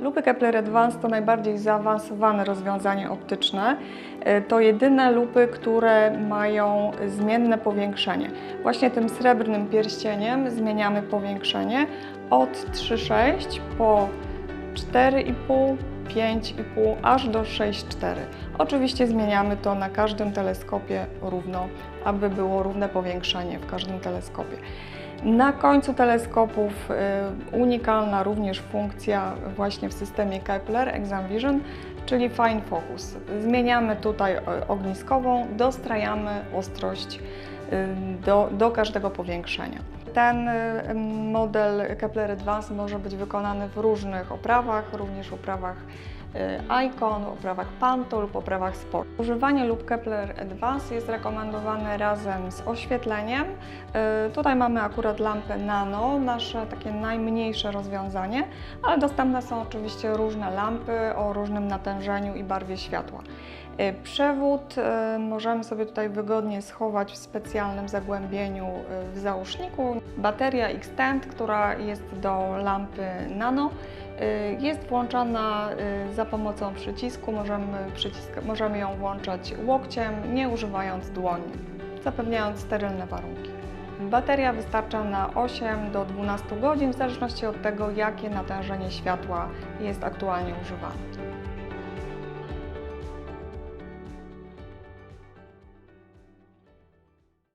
Lupy Kepler Advance to najbardziej zaawansowane rozwiązanie optyczne. E, To jedyne lupy, które mają zmienne powiększenie. Właśnie tym srebrnym pierścieniem zmieniamy powiększenie od 3,6 po 4,5, 5,5 aż do 6,4. Oczywiście zmieniamy to na każdym teleskopie równo, aby było równe powiększenie w każdym teleskopie. Na końcu teleskopów y, unikalna również funkcja właśnie w systemie Kepler Exam Vision, czyli Fine Focus. Zmieniamy tutaj ogniskową, dostrajamy ostrość y, do, do każdego powiększenia. Ten y, model Kepler Advance może być wykonany w różnych oprawach, również oprawach Icon, w oprawach Panto lub oprawach Sport. Używanie lub Kepler Advance jest rekomendowane razem z oświetleniem. Y, Tutaj mamy akurat lampę nano, nasze takie najmniejsze rozwiązanie, ale dostępne są oczywiście różne lampy o różnym natężeniu i barwie światła. Y, Przewód y, możemy sobie tutaj wygodnie schować w specjalnym zagłębieniu y, w załóżniku. Bateria Xtend, która jest do lampy nano, y, jest włączana y, za pomocą przycisku. Możemy, przycisk, możemy ją włączać łokciem, nie używając dłoni, zapewniając sterylne warunki. Bateria wystarcza na 8 do 12 godzin, w zależności od tego, jakie natężenie światła jest aktualnie używane.